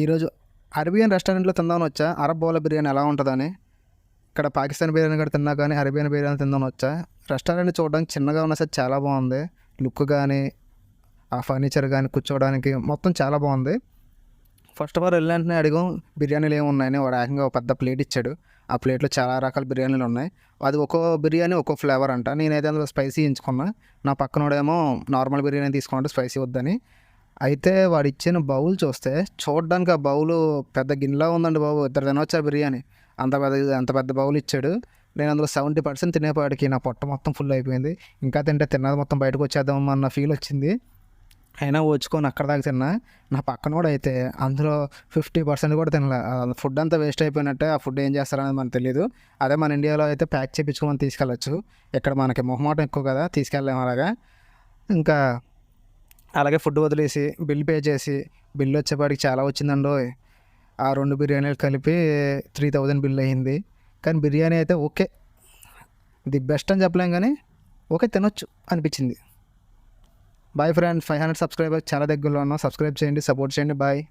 ఈరోజు అరేబియన్ రెస్టారెంట్లో తిందామని వచ్చా. అరబ్ బౌల బిర్యానీ ఎలా ఉంటుందని. ఇక్కడ పాకిస్తాన్ బిర్యానీ కూడా తిన్నా కానీ అరేబియన్ బిర్యానీ తిందామని వచ్చా. రెస్టారెంట్ చూడడానికి చిన్నగా ఉన్నా సరే చాలా బాగుంది. లుక్ కానీ ఆ ఫర్నిచర్ కానీ కూర్చోవడానికి మొత్తం చాలా బాగుంది. ఫస్ట్ ఆఫ్ ఆల్ వెళ్ళిన అడిగాం బిర్యానీలు ఏమి ఉన్నాయని? వాడు ఏకంగా ఒక పెద్ద ప్లేట్ ఇచ్చాడు. ఆ ప్లేట్లో చాలా రకాల బిర్యానీలు ఉన్నాయి. అది ఒక్కో బిర్యానీ ఒక్కో ఫ్లేవర్ అంట. నేనైతే అందులో స్పైసీ ఎంచుకున్నా. నా పక్కనోడేమో నార్మల్ బిర్యానీ తీసుకుంటే స్పైసీ వద్దని. అయితే వాడు ఇచ్చిన బౌల్ చూస్తే చూడడానికి ఆ బౌల్ పెద్ద గిన్నెలా ఉందండి బాబు. ఇద్దరు తినొచ్చా బిర్యానీ? అంత పెద్ద అంత పెద్ద బౌల్ ఇచ్చాడు. నేను అందులో సెవెంటీ పర్సెంట్ తినేపాటికి నా పొట్ట మొత్తం ఫుల్ అయిపోయింది. ఇంకా తింటే తిన్నది మొత్తం బయటకు వచ్చేద్దాం అన్న ఫీల్ వచ్చింది. అయినా వచ్చుకొని అక్కడ దాకా తిన్నా. నా పక్కన కూడా అయితే అందులో ఫిఫ్టీ పర్సెంట్ కూడా తినలే. ఫుడ్ అంతా వేస్ట్ అయిపోయినట్టే ఆ ఫుడ్ ఏం చేస్తారనేది మనకు తెలియదు అదే మన ఇండియాలో అయితే ప్యాక్ చేయించుకొని తీసుకెళ్ళచ్చు. ఇక్కడ మనకి మొహమాటం ఎక్కువ కదా తీసుకెళ్ళలేము అలాగా. ఇంకా అలాగే ఫుడ్ వదిలేసి బిల్ పే చేసి బిల్ వచ్చేపాటికి చాలా వచ్చిందండో. ఆ రెండు బిర్యానీలు కలిపి త్రీ థౌజండ్ బిల్ అయ్యింది. కానీ బిర్యానీ అయితే ఓకే. ది బెస్ట్ అని చెప్పలేం కానీ ఓకే తినొచ్చు అనిపించింది. Boy friend five hundred subscribers చాలా దగ్గరలో ఉన్నాం. సబ్స్క్రైబ్ చేయండి సపోర్ట్ చేయండి. బాయ్